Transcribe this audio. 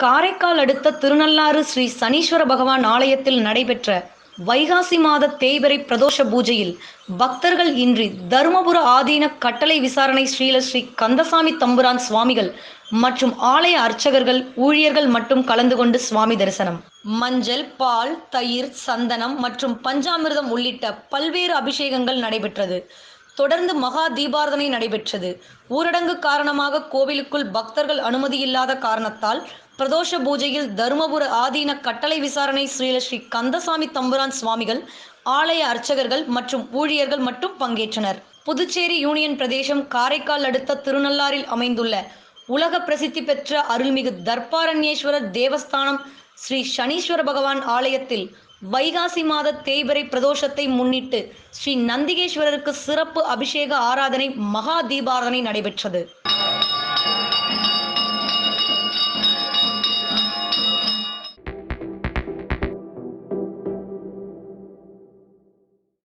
காரைக்கால் அடுத்த திருநள்ளாறு ஸ்ரீ சனீஸ்வர பகவான் ஆலயத்தில் நடைபெற்ற வைகாசி மாத தேய்பிரை பிரதோஷ பூஜையில் பக்தர்கள் இன்றி தருமபுர ஆதீன கட்டளை விசாரணை ஸ்ரீல ஸ்ரீ கந்தசாமி தம்புரான் சுவாமிகள் மற்றும் ஆலய அர்ச்சகர்கள் ஊழியர்கள் மட்டும் கலந்து கொண்டு சுவாமி தரிசனம். மஞ்சள் பால் தயிர் சந்தனம் மற்றும் பஞ்சாமிர்தம் உள்ளிட்ட பல்வேறு அபிஷேகங்கள் நடைபெற்றது. தொடர்ந்து மகா தீபாரதனை நடைபெற்றது. ஊரடங்கு காரணமாக கோவிலுக்குள் பக்தர்கள் அனுமதியில்லாத காரணத்தால் பிரதோஷ பூஜையில் தருமபுர ஆதீன கட்டளை விசாரணை ஸ்ரீல ஸ்ரீ கந்தசாமி தம்புரான் சுவாமிகள் ஆலய அர்ச்சகர்கள் மற்றும் ஊழியர்கள் மட்டும் பங்கேற்றனர். புதுச்சேரி யூனியன் பிரதேசம் காரைக்கால் அடுத்த திருநள்ளாறில் அமைந்துள்ள உலக பிரசித்தி பெற்ற அருள்மிகு தர்பாரண்யேஸ்வரர் தேவஸ்தானம் ஸ்ரீ சனீஸ்வர பகவான் ஆலயத்தில் வைகாசி மாத தேய்பிரை பிரதோஷத்தை முன்னிட்டு ஸ்ரீ நந்திகேஸ்வரருக்கு சிறப்பு அபிஷேக ஆராதனை மகா தீபாராதனை நடைபெற்றது.